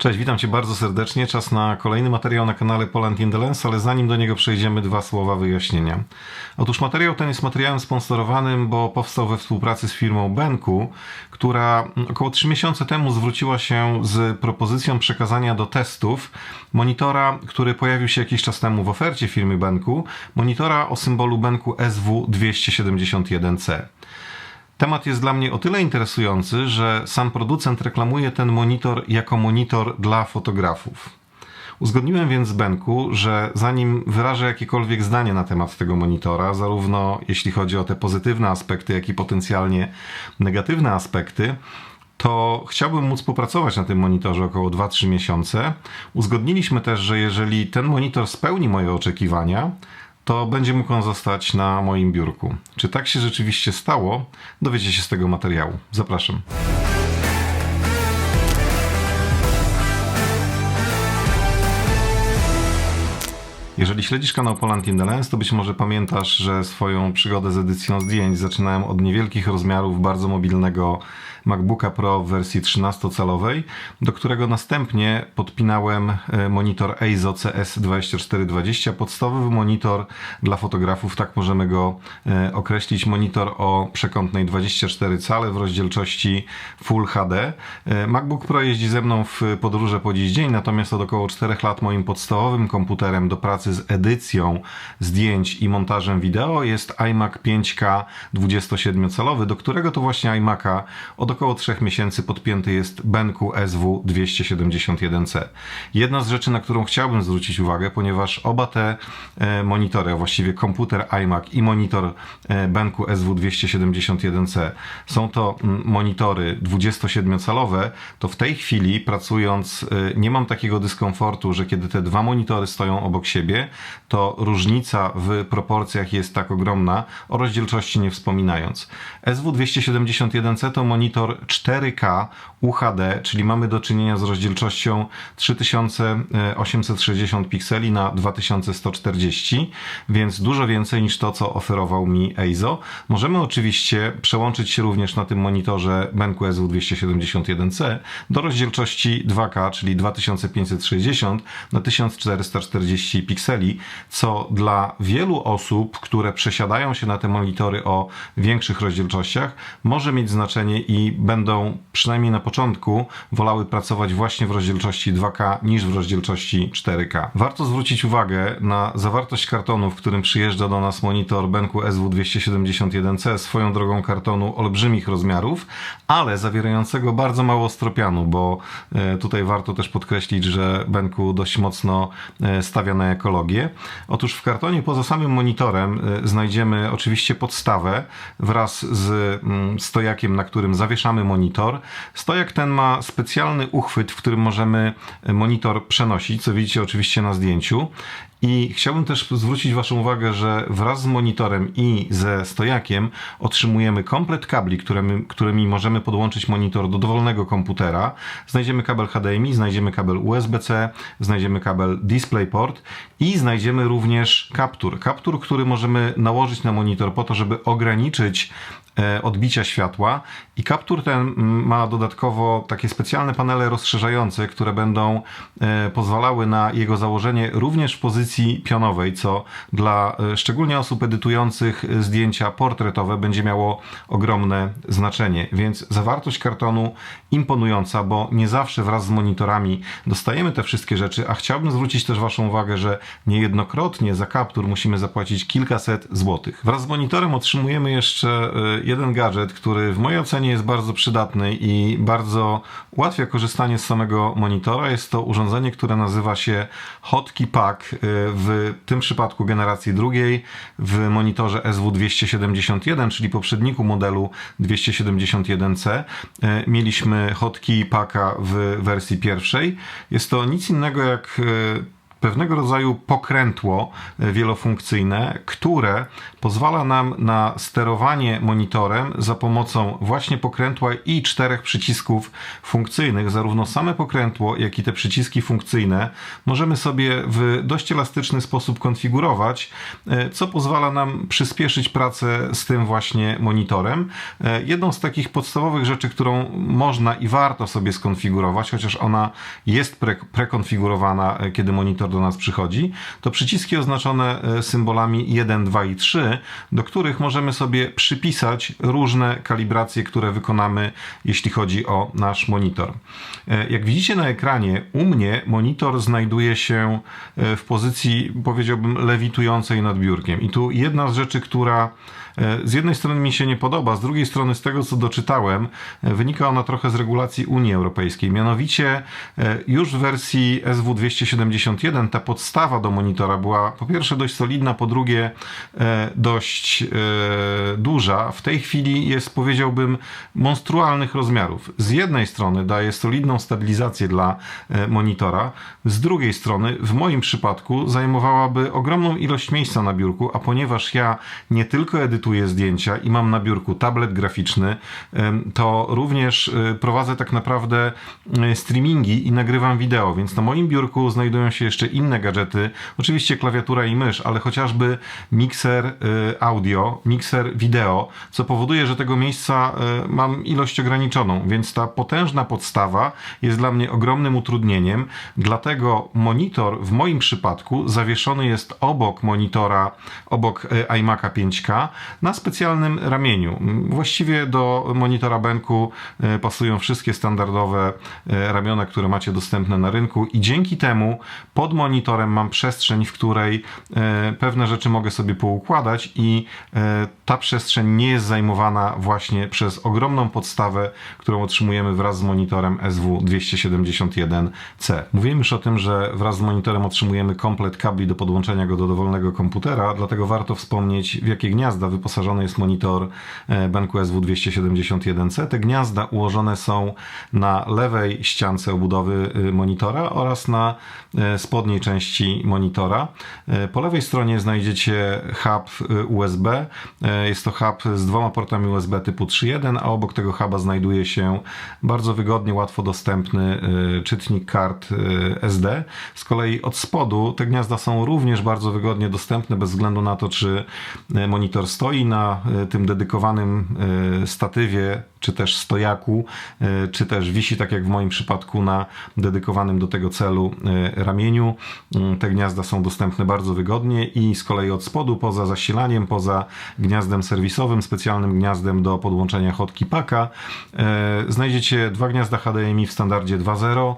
Cześć, witam Cię bardzo serdecznie. Czas na kolejny materiał na kanale Poland in the Lens, ale zanim do niego przejdziemy, dwa słowa wyjaśnienia. Otóż materiał ten jest materiałem sponsorowanym, bo powstał we współpracy z firmą Benku, która około 3 miesiące temu zwróciła się z propozycją przekazania do testów monitora, który pojawił się jakiś czas temu w ofercie firmy Benku, monitora o symbolu Benku SW271C. Temat jest dla mnie o tyle interesujący, że sam producent reklamuje ten monitor jako monitor dla fotografów. Uzgodniłem więc z Benku, że zanim wyrażę jakiekolwiek zdanie na temat tego monitora, zarówno jeśli chodzi o te pozytywne aspekty, jak i potencjalnie negatywne aspekty, to chciałbym móc popracować na tym monitorze około 2-3 miesiące. Uzgodniliśmy też, że jeżeli ten monitor spełni moje oczekiwania, to będzie mógł on zostać na moim biurku. Czy tak się rzeczywiście stało? Dowiecie się z tego materiału. Zapraszam. Jeżeli śledzisz kanał Poland in the Lens, to być może pamiętasz, że swoją przygodę z edycją zdjęć zaczynałem od niewielkich rozmiarów bardzo mobilnego MacBooka Pro w wersji 13-calowej, do którego następnie podpinałem e, monitor EIZO CS2420, podstawowy monitor dla fotografów, tak możemy go e, określić, monitor o przekątnej 24 cale w rozdzielczości Full HD. E, MacBook Pro jeździ ze mną w podróże po dziś dzień, natomiast od około 4 lat moim podstawowym komputerem do pracy z edycją zdjęć i montażem wideo jest iMac 5K 27-calowy, do którego to właśnie iMac'a od około 3 miesięcy podpięty jest Benku SW271C. Jedna z rzeczy, na którą chciałbym zwrócić uwagę, ponieważ oba te e, monitory, a właściwie komputer iMac i monitor e, Benku SW271C są to monitory 27-calowe, to w tej chwili pracując e, nie mam takiego dyskomfortu, że kiedy te dwa monitory stoją obok siebie, to różnica w proporcjach jest tak ogromna, o rozdzielczości nie wspominając. SW271C to monitor 4K UHD, czyli mamy do czynienia z rozdzielczością 3860 pikseli na 2140, więc dużo więcej niż to, co oferował mi EIZO. Możemy oczywiście przełączyć się również na tym monitorze Benku SW271C do rozdzielczości 2K, czyli 2560 na 1440 pikseli, co dla wielu osób, które przesiadają się na te monitory o większych rozdzielczościach, może mieć znaczenie i będą przynajmniej na początku wolały pracować właśnie w rozdzielczości 2K niż w rozdzielczości 4K. Warto zwrócić uwagę na zawartość kartonu, w którym przyjeżdża do nas monitor Benku SW271C swoją drogą kartonu olbrzymich rozmiarów, ale zawierającego bardzo mało stropianu, bo e, tutaj warto też podkreślić, że Benku dość mocno e, stawia na ekologię. Otóż w kartonie poza samym monitorem e, znajdziemy oczywiście podstawę wraz z mm, stojakiem, na którym zawieszamy monitor. Stojak ten ma specjalny uchwyt, w którym możemy monitor przenosić, co widzicie oczywiście na zdjęciu. I chciałbym też zwrócić Waszą uwagę, że wraz z monitorem i ze stojakiem otrzymujemy komplet kabli, którymi, którymi możemy podłączyć monitor do dowolnego komputera. Znajdziemy kabel HDMI, znajdziemy kabel USB-C, znajdziemy kabel DisplayPort i znajdziemy również kaptur. Kaptur, który możemy nałożyć na monitor po to, żeby ograniczyć e, odbicia światła i kaptur ten mm, ma dodatkowo takie specjalne panele rozszerzające, które będą e, pozwalały na jego założenie również w pozycji pozycji pionowej, co dla e, szczególnie osób edytujących zdjęcia portretowe będzie miało ogromne znaczenie. Więc zawartość kartonu imponująca, bo nie zawsze wraz z monitorami dostajemy te wszystkie rzeczy, a chciałbym zwrócić też Waszą uwagę, że niejednokrotnie za kaptur musimy zapłacić kilkaset złotych. Wraz z monitorem otrzymujemy jeszcze e, jeden gadżet, który w mojej ocenie jest bardzo przydatny i bardzo ułatwia korzystanie z samego monitora. Jest to urządzenie, które nazywa się Hotkey Pack e, w tym przypadku generacji drugiej w monitorze SW271, czyli poprzedniku modelu 271C, e, mieliśmy hotkey packa w wersji pierwszej. Jest to nic innego jak e, pewnego rodzaju pokrętło e, wielofunkcyjne, które pozwala nam na sterowanie monitorem za pomocą właśnie pokrętła i czterech przycisków funkcyjnych. Zarówno same pokrętło, jak i te przyciski funkcyjne możemy sobie w dość elastyczny sposób konfigurować, e, co pozwala nam przyspieszyć pracę z tym właśnie monitorem. E, jedną z takich podstawowych rzeczy, którą można i warto sobie skonfigurować, chociaż ona jest pre prekonfigurowana, kiedy monitor do nas przychodzi, to przyciski oznaczone e, symbolami 1, 2 i 3, do których możemy sobie przypisać różne kalibracje, które wykonamy, jeśli chodzi o nasz monitor. E, jak widzicie na ekranie, u mnie monitor znajduje się e, w pozycji, powiedziałbym, lewitującej nad biurkiem. I tu jedna z rzeczy, która z jednej strony mi się nie podoba, z drugiej strony z tego co doczytałem, e, wynika ona trochę z regulacji Unii Europejskiej. Mianowicie e, już w wersji SW271 ta podstawa do monitora była po pierwsze dość solidna, po drugie dość duża. W tej chwili jest powiedziałbym monstrualnych rozmiarów. Z jednej strony daje solidną stabilizację dla monitora, z drugiej strony w moim przypadku zajmowałaby ogromną ilość miejsca na biurku, a ponieważ ja nie tylko edytuję edytuję zdjęcia i mam na biurku tablet graficzny, to również y, prowadzę tak naprawdę y, streamingi i nagrywam wideo, więc na moim biurku znajdują się jeszcze inne gadżety, oczywiście klawiatura i mysz, ale chociażby mikser y, audio, mikser wideo, co powoduje, że tego miejsca mam ilość ograniczoną, więc ta potężna podstawa jest dla mnie ogromnym utrudnieniem, dlatego monitor w moim przypadku zawieszony jest obok monitora, obok iMac'a 5K, na specjalnym ramieniu. Właściwie do monitora Benku e, pasują wszystkie standardowe e, ramiona, które macie dostępne na rynku i dzięki temu pod monitorem mam przestrzeń, w której e, pewne rzeczy mogę sobie poukładać i ta przestrzeń nie jest zajmowana właśnie przez ogromną podstawę, którą otrzymujemy wraz z monitorem SW271C. Mówiłem już o tym, że wraz z monitorem otrzymujemy komplet kabli do podłączenia go do dowolnego komputera, dlatego warto wspomnieć w jakie gniazda wyposażony jest monitor e, Benku SW271C. Te gniazda ułożone są na lewej ściance obudowy y, monitora oraz na e, spodniej części monitora. E, po lewej stronie znajdziecie hub USB. Jest to hub z dwoma portami USB typu 3.1, a obok tego huba znajduje się bardzo wygodnie, łatwo dostępny czytnik kart SD. Z kolei od spodu te gniazda są również bardzo wygodnie dostępne bez względu na to, czy monitor stoi na e, tym dedykowanym e, statywie czy też stojaku, e, czy też wisi, tak jak w moim przypadku, na dedykowanym do tego celu e, ramieniu. Mm, te gniazda są dostępne bardzo wygodnie i z kolei od spodu, poza zasilaniem, poza gniazdem serwisowym, specjalnym gniazdem do podłączenia hotki paka, e, znajdziecie dwa gniazda HDMI w standardzie 2.0,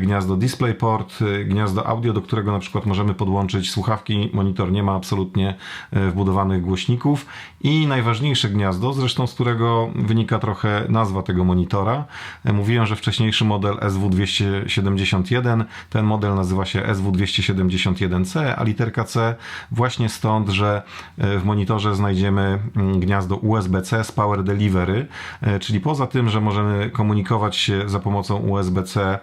gniazdo DisplayPort, gniazdo audio, do którego na przykład możemy podłączyć słuchawki. Monitor nie ma absolutnie wbudowanych głośników i najważniejsze gniazdo, zresztą z którego wynika trochę trochę nazwa tego monitora. E, mówiłem, że wcześniejszy model SW271, ten model nazywa się SW271C, a literka C właśnie stąd, że e, w monitorze znajdziemy mm, gniazdo USB-C z Power Delivery, e, czyli poza tym, że możemy komunikować się za pomocą USB-C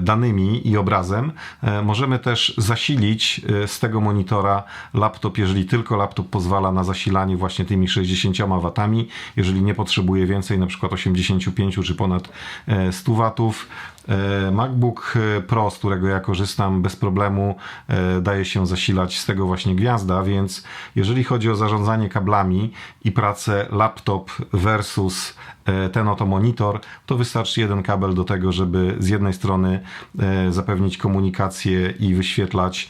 danymi i obrazem, możemy też zasilić z tego monitora laptop, jeżeli tylko laptop pozwala na zasilanie właśnie tymi 60 W, jeżeli nie potrzebuje więcej, na przykład 85 czy ponad 100 e, watów. E, MacBook Pro, z którego ja korzystam bez problemu, e, daje się zasilać z tego właśnie gwiazda, więc jeżeli chodzi o zarządzanie kablami i pracę laptop versus ten oto monitor, to wystarczy jeden kabel do tego, żeby z jednej strony zapewnić komunikację i wyświetlać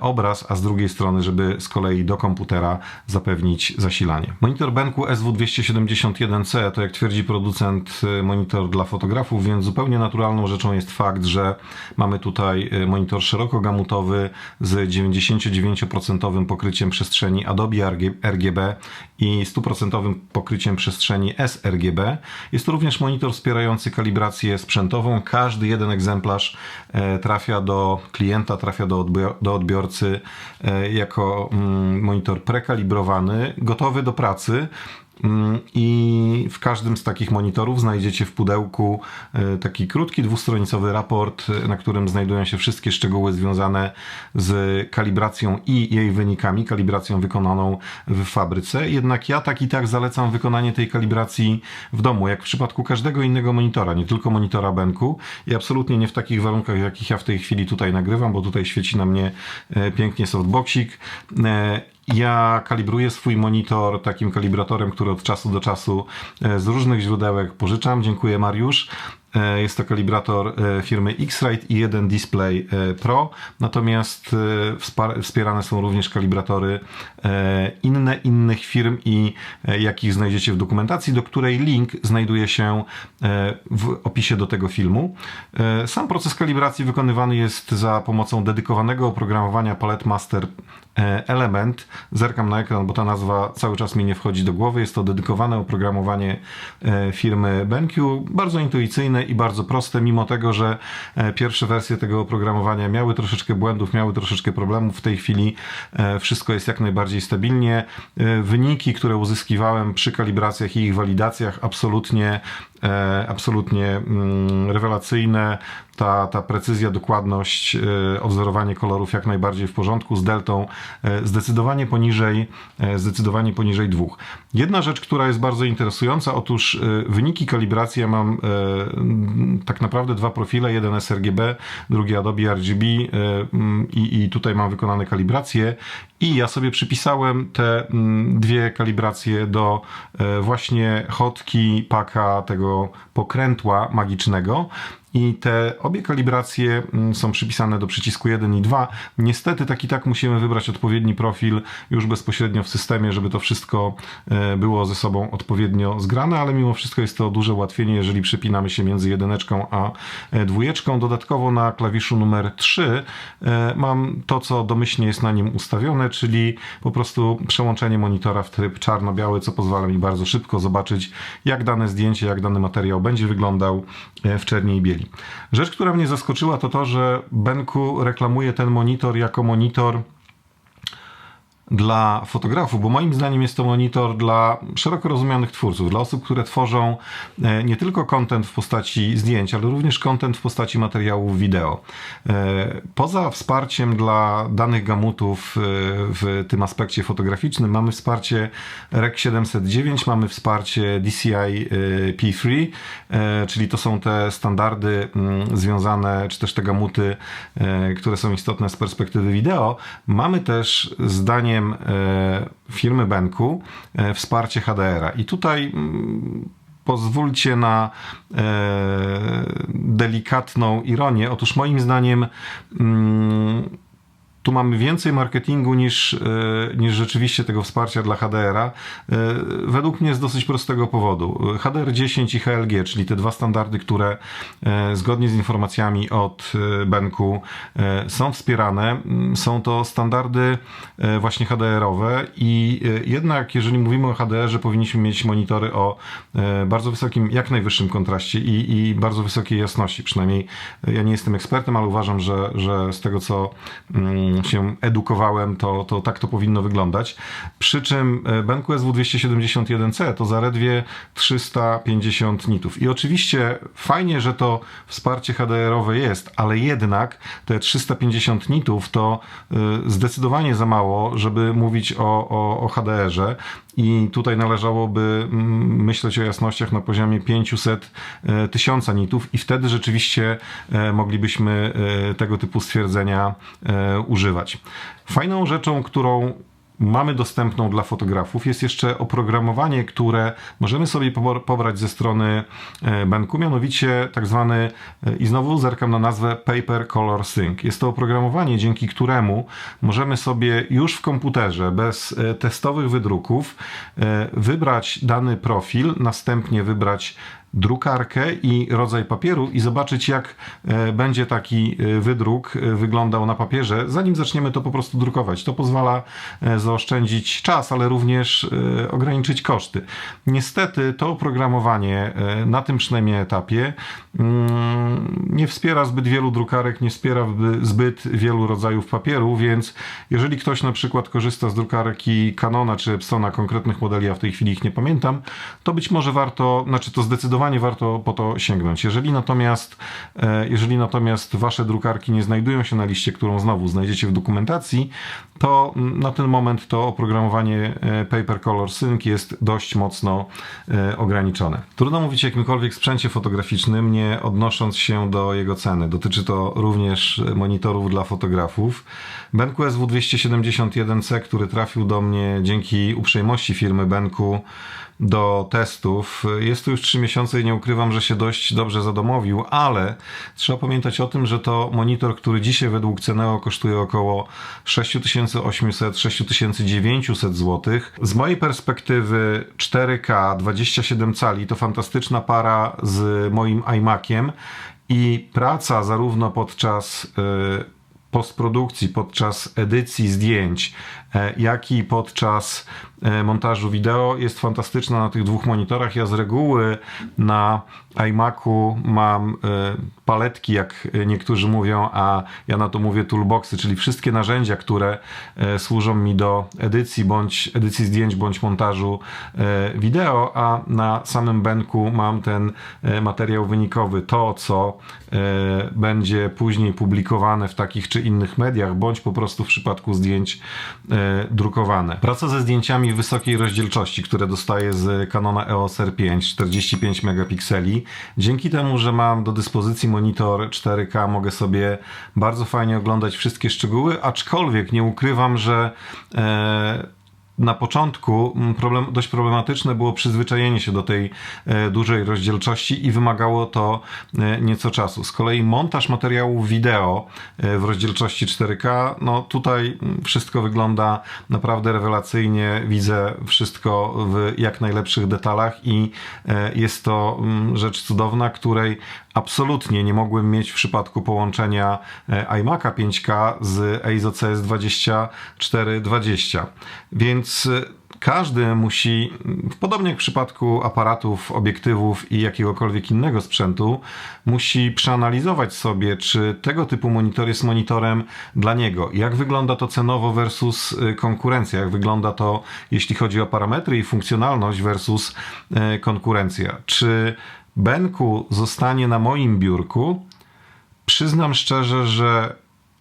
obraz, a z drugiej strony, żeby z kolei do komputera zapewnić zasilanie. Monitor Benku SW271C to jak twierdzi producent monitor dla fotografów, więc zupełnie naturalną rzeczą jest fakt, że mamy tutaj monitor szerokogamutowy z 99% pokryciem przestrzeni Adobe RGB i 100% pokryciem przestrzeni sRGB. Jest to również monitor wspierający kalibrację sprzętową. Każdy jeden egzemplarz trafia do klienta, trafia do, odbior do odbiorcy jako mm, monitor prekalibrowany, gotowy do pracy I w każdym z takich monitorów znajdziecie w pudełku e, taki krótki, dwustronicowy raport, e, na którym znajdują się wszystkie szczegóły związane z kalibracją i jej wynikami, kalibracją wykonaną w fabryce. Jednak ja tak i tak zalecam wykonanie tej kalibracji w domu, jak w przypadku każdego innego monitora, nie tylko monitora Benku i absolutnie nie w takich warunkach, jakich ja w tej chwili tutaj nagrywam, bo tutaj świeci na mnie e, pięknie softboxik. Ja kalibruję swój monitor takim kalibratorem, który od czasu do czasu z różnych źródełek pożyczam. Dziękuję Mariusz. E, jest to kalibrator e, firmy X-Rite i jeden Display e, Pro, natomiast wspierane są również kalibratory inne innych firm i jakich znajdziecie w dokumentacji, do której link znajduje się w opisie do tego filmu. Sam proces kalibracji wykonywany jest za pomocą dedykowanego oprogramowania Palette Master Element. Zerkam na ekran, bo ta nazwa cały czas mi nie wchodzi do głowy. Jest to dedykowane oprogramowanie firmy BenQ, bardzo intuicyjne i bardzo proste, mimo tego, że e, pierwsze wersje tego oprogramowania miały troszeczkę błędów, miały troszeczkę problemów. W tej chwili e, wszystko jest jak najbardziej stabilnie. E, wyniki, które uzyskiwałem przy kalibracjach i ich walidacjach, absolutnie absolutnie mm, rewelacyjne. Ta, ta precyzja, dokładność, e, odwzorowanie kolorów jak najbardziej w porządku. Z deltą e, zdecydowanie poniżej, zdecydowanie poniżej dwóch. Jedna rzecz, która jest bardzo interesująca, otóż wyniki kalibracji ja mam tak naprawdę dwa profile, jeden sRGB, drugi Adobe RGB i, i tutaj mam wykonane kalibracje i ja sobie przypisałem te dwie kalibracje do właśnie hotki paka tego pokrętła magicznego i te obie kalibracje mm, są przypisane do przycisku 1 i 2. Niestety tak i tak musimy wybrać odpowiedni profil już bezpośrednio w systemie, żeby to wszystko e, było ze sobą odpowiednio zgrane, ale mimo wszystko jest to duże ułatwienie, jeżeli przypinamy się między jedyneczką a e, dwójeczką. Dodatkowo na klawiszu numer 3 e, mam to, co domyślnie jest na nim ustawione, czyli po prostu przełączenie monitora w tryb czarno-biały, co pozwala mi bardzo szybko zobaczyć, jak dane zdjęcie, jak dany materiał będzie wyglądał w czerni i bieli. Rzecz, która mnie zaskoczyła, to to, że Benku reklamuje ten monitor jako monitor dla fotografów, bo moim zdaniem jest to monitor dla szeroko rozumianych twórców, dla osób, które tworzą e, nie tylko content w postaci zdjęć, ale również content w postaci materiałów wideo. E, poza wsparciem dla danych gamutów e, w tym aspekcie fotograficznym mamy wsparcie REC 709, mamy wsparcie DCI P3, czyli to są te standardy mm, związane, czy też te gamuty, które są istotne z perspektywy wideo. Mamy też zdanie zdaniem e, firmy Benku e, wsparcie HDR-a. I tutaj mm, pozwólcie na e, delikatną ironię. Otóż moim zdaniem mm, tu mamy więcej marketingu niż, e, niż rzeczywiście tego wsparcia dla HDR-a. E, według mnie z dosyć prostego powodu. HDR10 i HLG, czyli te dwa standardy, które e, zgodnie z informacjami od Benku są wspierane, mm, są to standardy właśnie HDR-owe i jednak jeżeli mówimy o HDR-ze powinniśmy mieć monitory o bardzo wysokim, jak najwyższym kontraście i, i bardzo wysokiej jasności. Przynajmniej ja nie jestem ekspertem, ale uważam, że, że z tego co mm, się edukowałem, to, to tak to powinno wyglądać. Przy czym e, Benku SW271C to zaledwie 350 nitów. I oczywiście fajnie, że to wsparcie HDR-owe jest, ale jednak te 350 nitów to e, zdecydowanie za mało, żeby mówić o, o, o HDR-ze. I tutaj należałoby mm, myśleć o jasnościach na poziomie 500 e, tysiąca nitów, i wtedy rzeczywiście moglibyśmy tego typu stwierdzenia używać. Fajną rzeczą, którą mamy dostępną dla fotografów. Jest jeszcze oprogramowanie, które możemy sobie pobrać ze strony e, Benku, mianowicie tak zwany, e, i znowu zerkam na nazwę Paper Color Sync. Jest to oprogramowanie, dzięki któremu możemy sobie już w komputerze, bez e, testowych wydruków, wybrać dany profil, następnie wybrać drukarkę i rodzaj papieru i zobaczyć, jak e, będzie taki e, wydruk e, wyglądał na papierze, zanim zaczniemy to po prostu drukować. To pozwala zaoszczędzić czas, ale również ograniczyć koszty. Niestety to oprogramowanie na tym przynajmniej etapie mm, nie wspiera zbyt wielu drukarek, nie wspiera zbyt wielu rodzajów papieru, więc jeżeli ktoś na przykład korzysta z drukarki Canona czy Epsona, konkretnych modeli, ja w tej chwili ich nie pamiętam, to być może warto, znaczy to zdecydowanie warto po to sięgnąć. Jeżeli natomiast, e, jeżeli natomiast wasze drukarki nie znajdują się na liście, którą znowu znajdziecie w dokumentacji, to na ten moment to oprogramowanie e, Paper Color Sync jest dość mocno e, ograniczone. Trudno mówić o jakimkolwiek sprzęcie fotograficznym, nie odnosząc się do jego ceny. Dotyczy to również monitorów dla fotografów. Benku SW271C, który trafił do mnie dzięki uprzejmości firmy Benku do testów. Jest to już 3 miesiące i nie ukrywam, że się dość dobrze zadomowił, ale trzeba pamiętać o tym, że to monitor, który dzisiaj według Ceneo kosztuje około 6800-6900 zł. Z mojej perspektywy 4K 27 cali to fantastyczna para z moim iMaciem i praca zarówno podczas yy, postprodukcji, podczas edycji zdjęć, jak i podczas e, montażu wideo jest fantastyczna na tych dwóch monitorach. Ja z reguły na iMacu mam e, paletki, jak niektórzy mówią, a ja na to mówię toolboxy, czyli wszystkie narzędzia, które służą mi do edycji bądź edycji zdjęć bądź montażu wideo, a na samym benku mam ten materiał wynikowy, to co będzie później publikowane w takich czy innych mediach, bądź po prostu w przypadku zdjęć e, drukowane. Praca ze zdjęciami wysokiej rozdzielczości, które dostaję z Canona EOS R5 45 megapikseli. Dzięki temu, że mam do dyspozycji monitor 4K, mogę sobie bardzo fajnie oglądać wszystkie szczegóły, aczkolwiek nie ukrywam, że e, na początku mm, problem, dość problematyczne było przyzwyczajenie się do tej e, dużej rozdzielczości i wymagało to e, nieco czasu. Z kolei montaż materiałów wideo e, w rozdzielczości 4K, no tutaj mm, wszystko wygląda naprawdę rewelacyjnie. Widzę wszystko w jak najlepszych detalach i jest to mm, rzecz cudowna, której absolutnie nie mogłem mieć w przypadku połączenia e, iMac'a 5K z EIZO CS2420. Więc e, każdy musi, podobnie jak w przypadku aparatów, obiektywów i jakiegokolwiek innego sprzętu, musi przeanalizować sobie, czy tego typu monitor jest monitorem dla niego. Jak wygląda to cenowo versus e, konkurencja, jak wygląda to, jeśli chodzi o parametry i funkcjonalność versus konkurencja. Czy Benku zostanie na moim biurku, przyznam szczerze, że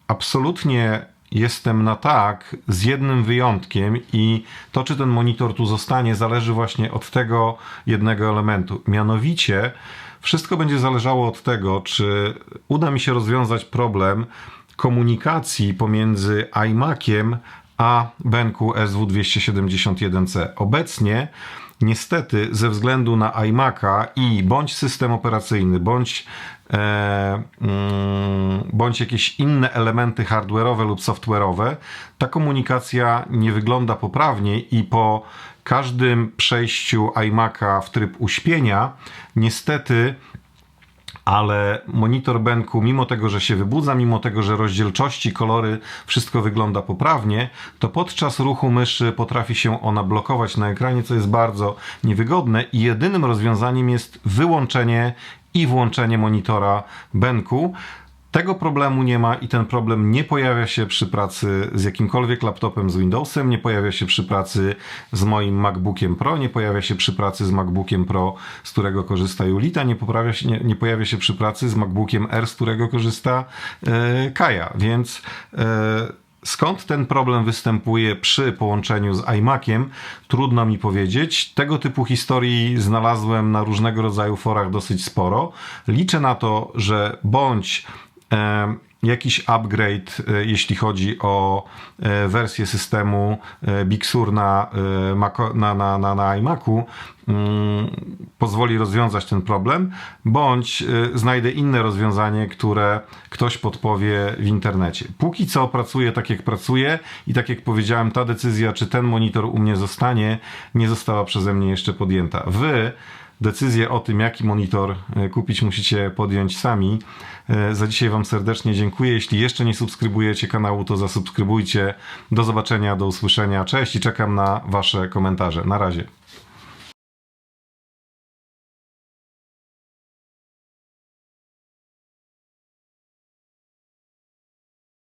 absolutnie jestem na tak, z jednym wyjątkiem, i to, czy ten monitor tu zostanie, zależy właśnie od tego jednego elementu. Mianowicie, wszystko będzie zależało od tego, czy uda mi się rozwiązać problem komunikacji pomiędzy iMaciem a Benku SW271C. Obecnie niestety ze względu na iMac'a i bądź system operacyjny, bądź, e, mm, bądź jakieś inne elementy hardware'owe lub software'owe, ta komunikacja nie wygląda poprawnie i po każdym przejściu iMac'a w tryb uśpienia, niestety ale monitor Benku, mimo tego, że się wybudza, mimo tego, że rozdzielczości, kolory, wszystko wygląda poprawnie, to podczas ruchu myszy potrafi się ona blokować na ekranie, co jest bardzo niewygodne i jedynym rozwiązaniem jest wyłączenie i włączenie monitora Benku. Tego problemu nie ma i ten problem nie pojawia się przy pracy z jakimkolwiek laptopem z Windowsem, nie pojawia się przy pracy z moim MacBookiem Pro, nie pojawia się przy pracy z MacBookiem Pro, z którego korzysta Julita, nie, poprawia się, nie, nie pojawia się przy pracy z MacBookiem R, z którego korzysta e, Kaja, więc e, Skąd ten problem występuje przy połączeniu z iMaciem, trudno mi powiedzieć. Tego typu historii znalazłem na różnego rodzaju forach dosyć sporo. Liczę na to, że bądź jakiś upgrade, e, jeśli chodzi o e, wersję systemu e, Big Sur na, na, na, na, na iMacu, mm, pozwoli rozwiązać ten problem, bądź znajdę inne rozwiązanie, które ktoś podpowie w internecie. Póki co pracuję tak, jak pracuję i tak jak powiedziałem, ta decyzja, czy ten monitor u mnie zostanie, nie została przeze mnie jeszcze podjęta. Wy Decyzję o tym, jaki monitor e, kupić, musicie podjąć sami. E, Za dzisiaj Wam serdecznie dziękuję. Jeśli jeszcze nie subskrybujecie kanału, to zasubskrybujcie. Do zobaczenia, do usłyszenia. Cześć i czekam na Wasze komentarze. Na razie.